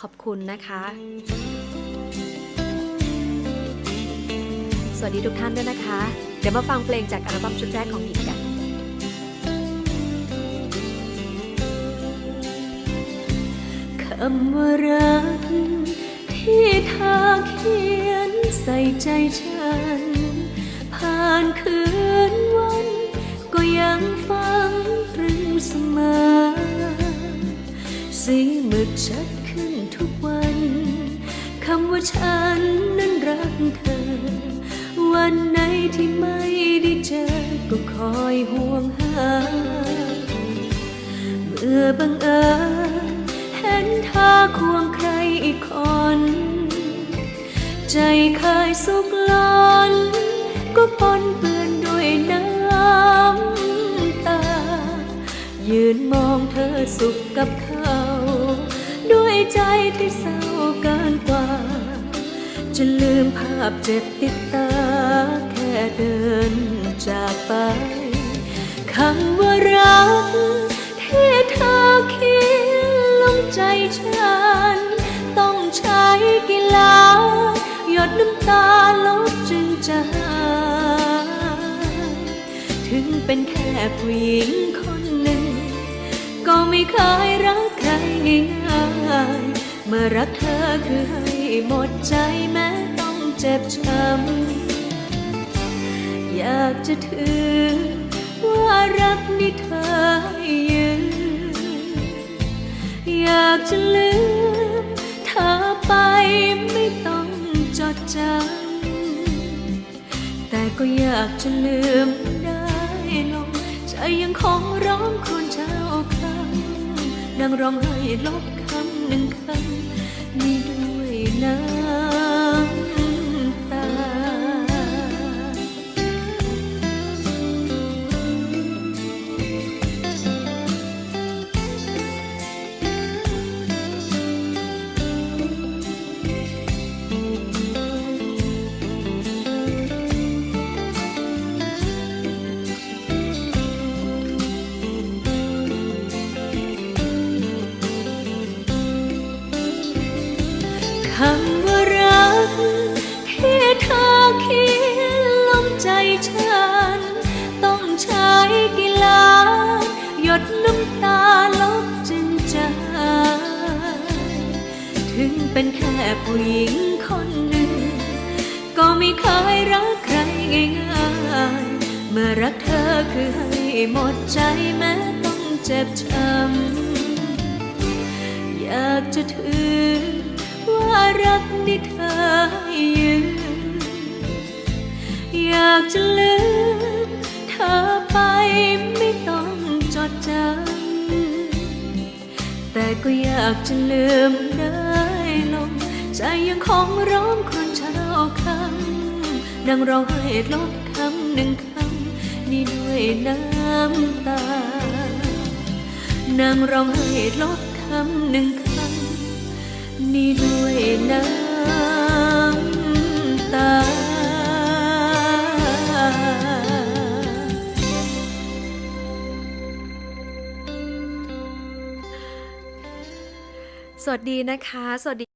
ขอบคุณนะคะ สวัสดีทุกท่านด้วยนะคะ เดี๋ยวมาฟังเพลงจากอัลบั้มชุดแรกของหญิงกันคำว่ารักที่เธอเขียนใส่ใจฉัน ผ่านคืนวัน ก็ยังฟังตรึงเสมอสีหมึกชัด ว่าฉันนั้นรักเธอ วันไหนที่ไม่ได้เจอ ก็คอยห่วงหา เมื่อบังเอิญเห็นเธอควงใครอีกคน ใจเคยสุกล้นก็ปนเปื้อนด้วยน้ำตา ยืนมองเธอสุขกับเขา ด้วยใจที่เศร้าเกินกว่า จะลืมภาพเจ็บติดตา แค่เดินจากไปคำว่ารักที่เธอเขียนลงใจฉัน ต้องใช้กี่ล้านหยดน้ำตาลบจึงจะหายถึงเป็นแค่ผู้หญิงคนหนึ่ง ก็ไม่เคยรักใครง่าย เมื่อรักเธอคือให้หมดใจแม้ต้องเจ็บช้ำอยากจะถือว่ารักนี่เธอให้ยืนอยากจะลืมเธอไปไม่ต้องจดจำแต่ก็อยากจะลืมได้ลงใจยังคงร้องครวญเช้าคำนั่งร้องไห้ลบ คำหนึ่ำว่ารัก ที่เธอเขียนลงใจฉัน ต้องใช้กี่ล้านหยดน้ำตาลบจึงจางถึงเป็นแค่ผู้หญิงคนหนึ่ง ก็ไม่เคยรักใครง่ายๆเมื่อรักเธอคือให้หมดใจแม้ต้องเจ็บช้ำอยากจะถือ รักนี่เธอยืนอยากจะลืมเธอไปไม่ต้องจดจำแต่ก็อยากจะลืมได้ลงใจยังคงร้องครวญเช้าคำนั่งร้องไห้ลบคำหนึ่งคำนี่ด้วยน้ำตานางร้องไห้ลบคำหนึ่ง นี้ด้วยน้ำตา สวัสดีนะคะ สวัสดี